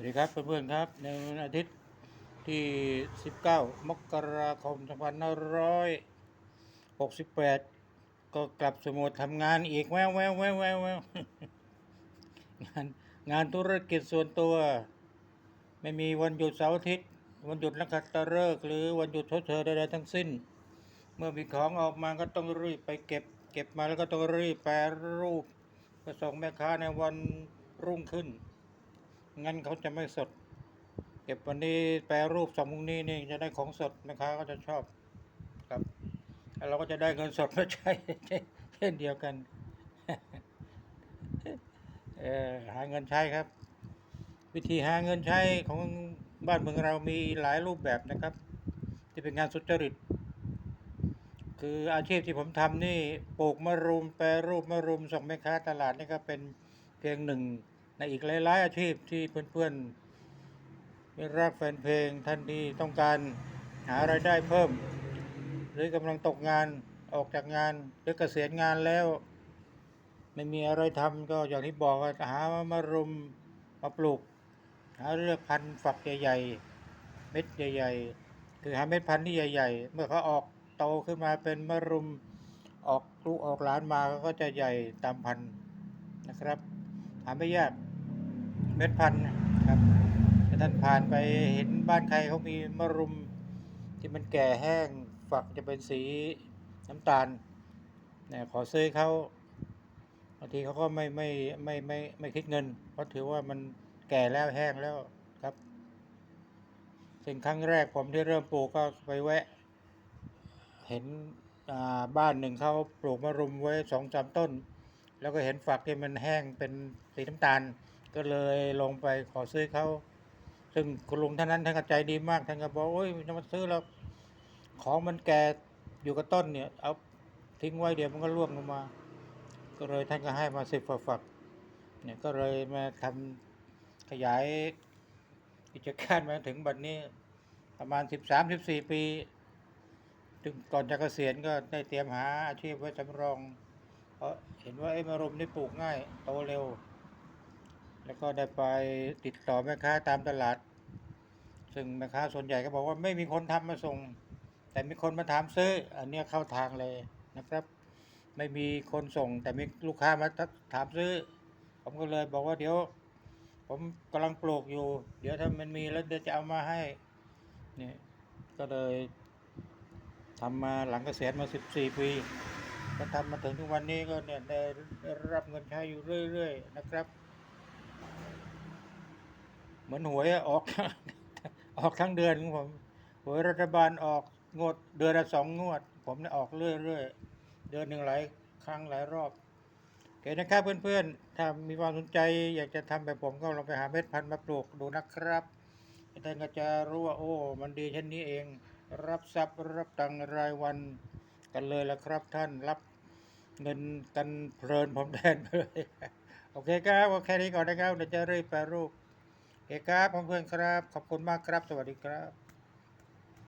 วัสดีครับเพื่อนๆครับ ในวันอาทิตย์ที่ 19 มกราคม 2568 ก็กลับสมุดทำงานอีกแววแววแววแววแววงานงานธุรกิจส่วนตัว ไม่มีวันหยุดเสาร์อาทิตย์ วันหยุดนักขัตฤกษ์หรือวันหยุดทดเชยใดๆทั้งสิ้น เมื่อมีของออกมาก็ต้องรีบไปเก็บ เก็บมาแล้วก็ต้องรีบแปรรูปไปส่งแม่ค้าในวันรุ่งขึ้น งั้นเขาจะไม่สด เก็บวันนี้แปรรูปสองพรุ่งนี้นี่จะได้ของสดแม่ค้าก็จะชอบครับแล้วเราก็จะได้เงินสดมาใช้เช่นเดียวกันหาเงินใช้ครับ วิธีหาเงินใช้ของบ้านเมืองเรามีหลายรูปแบบนะครับ ที่เป็นงานสุจริต คืออาชีพที่ผมทำนี่ปลูกมะรุมแปรรูปมะรุมส่งแม่ค้าตลาดนี่ก็เป็นเพียงหนึ่ง ในอีกหลาย ๆ อาชีพที่เพื่อนๆเป็นรักแฟนเพลงท่านที่ต้องการหาไรายได้เพิ่ม หรือกำลังตกงานออกจากงานหรือเกษียณงานแล้ว ไม่มีอะไรทำก็อย่างที่บอกว่าหามารุมมาปลูก หาเลือกพันธุ์ฝักใหญ่ ๆ เม็ดใหญ่ ๆ คือหาเม็ดพันธุ์ที่ใหญ่ ๆ เมื่อเขาออกโตขึ้นมาเป็นมะรุมออกลูกออกหลานมาก็จะใหญ่ตามพันธุ์นะครับหาไม่ยาก เม็ดพันธุ์นะครับถ้าท่านผ่านไปเห็นบ้านใครเขามีมะรุมที่มันแก่แห้งฝักจะเป็นสีน้ำตาลเนี่ยขอซื้อเขาบางทีเขาก็ไม่ไม่ไม่ไมไม่ไม่คิดเงิน เพราะถือว่ามันแก่แล้วแห้งแล้วครับสิ่งครั้งแรกผมที่เริ่มปลูกก็ไปแวะ เห็นบ้านหนึ่งเขาปลูกมะรุมไว้สองสามต้น แล้วก็เห็นฝักที่มันแห้งเป็นสีน้ำตาล ก็เลยลงไปขอซื้อเขา ซึ่งคุณลุงท่านนั้นท่านก็ใจดีมากท่านก็บอกโอ้ยจะมาซื้อแล้วของมันแก่อยู่กับต้นเนี่ย เอาทิ้งไว้เดี๋ยวมันก็ร่วงลงมา ก็เลยท่านก็ให้มาสิบฝักๆเนี่ยก็เลยมาทำขยายกิจการมาถึงบัดนี้ ประมาณสิบสามสิบสี่ปีถึงก่อนจะเกษียณก็ได้เตรียมหาอาชีพไว้สำรอง เพราะเห็นว่าไอ้มะรุมนี่ปลูกง่าย โตเร็ว แล้วก็ได้ไปติดต่อแม่ค้าตามตลาด ซึ่งแม่ค้าส่วนใหญ่ก็บอกว่าไม่มีคนทำมาส่ง แต่มีคนมาถามซื้อ อันนี้เข้าทางเลยนะครับ ไม่มีคนส่ง แต่มีลูกค้ามาถามซื้อ ผมก็เลยบอกว่าเดี๋ยว ผมกำลังปลูกอยู่ เดี๋ยวถ้ามันมีแล้วเดี๋ยวจะเอามาให้เนี่ยก็เลยทำมาหลังเกษียณมาสิบสี่ปีก็ทำมาถึงทุกวันนี้ก็เนี่ยได้รับเงินใช้อยู่เรื่อย ๆ นะครับ เหมือนหวยออก ออกทั้งเดือนของผมหวยรัฐบาลออกงวดเดือนละสองงวด ผมเนี่ยออกเรื่อยๆเดือนหนึ่งหลายครั้งหลายรอบโอเคนะครับเพื่อนๆถ้ามีความสนใจอยากจะทำแบบผมก็ลองไปหาเม็ดพันธุ์มาปลูกดูนะครับท่านก็จะรู้ว่าโอ้มันดีเช่นนี้เอง รับทรัพย์รับตังรายวันกันเลยละครับ ท่านรับเงินกันเพลินผมแทนเลยโอเคครับแค่นี้ก่อนนะครับเดี๋ยวจะรีบแปรรูป เคครับเพื่อนๆครับ ขอบคุณมากครับ สวัสดีครับ